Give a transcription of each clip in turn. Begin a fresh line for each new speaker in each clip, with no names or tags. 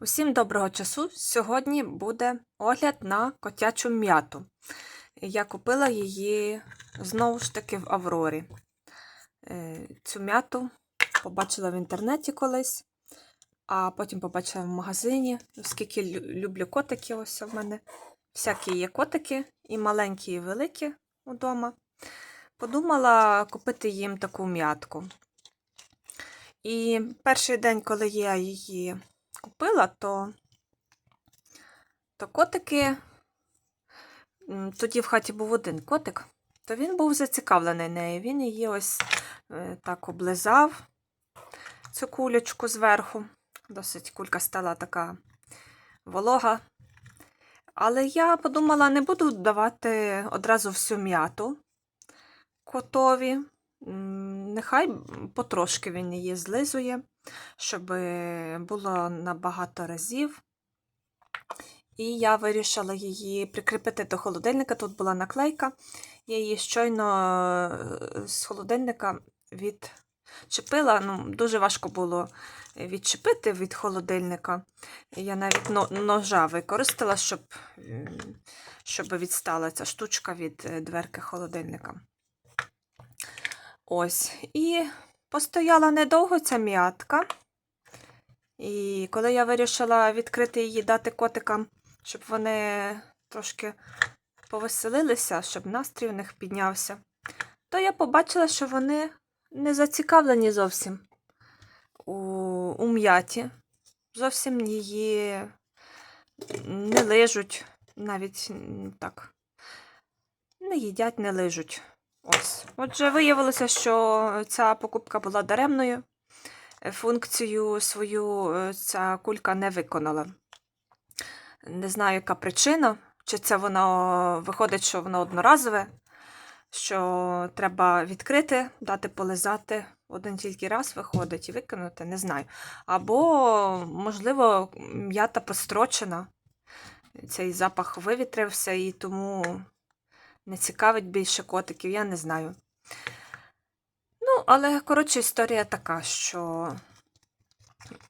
Усім доброго часу. Сьогодні буде огляд на котячу м'яту. Я купила її знову ж таки в Аврорі. Е, Цю м'яту побачила в інтернеті колись, а потім побачила в магазині, оскільки люблю котики, ось в мене. Всякі є котики, і маленькі, і великі вдома. Подумала купити їм таку м'ятку. І перший день, коли я її купила, то, то котики, тоді в хаті був один котик, то він був зацікавлений нею. Він її ось е, так облизав, цю кулечку зверху. Досить кулька стала така волога. Але я подумала, не буду давати одразу всю м'яту котові. Нехай потрошки він її злизує, щоб було на багато разів. І я вирішила її прикріпити до холодильника. Тут була наклейка. Я її щойно е, з холодильника відчепила. Ну, дуже важко було відчепити від холодильника. Я навіть ножа використала, щоб, щоб відстала ця штучка від е, дверки холодильника. Ось. І постояла недовго ця м'ятка. І коли я вирішила відкрити її, дати котикам, щоб вони трошки повеселилися, щоб настрій у них піднявся, то я побачила, що вони не зацікавлені зовсім у, у м'яті. Зовсім її не лижуть, навіть так, не їдять, не лижуть. Ось. Отже, виявилося, що ця покупка була даремною. Функцію свою е, ця кулька не виконала. Не знаю, яка причина. Чи це воно виходить, що воно одноразове, що треба відкрити, дати полизати один тільки раз виходить і викинути, не знаю. Або, можливо, м'ята прострочена, цей запах вивітрився і тому не цікавить більше котиків, я не знаю. Але, коротше, історія така, що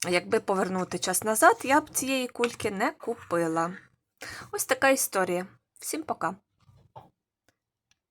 якби повернути час назад, я б цієї кульки не купила. Ось така історія. Всім пока.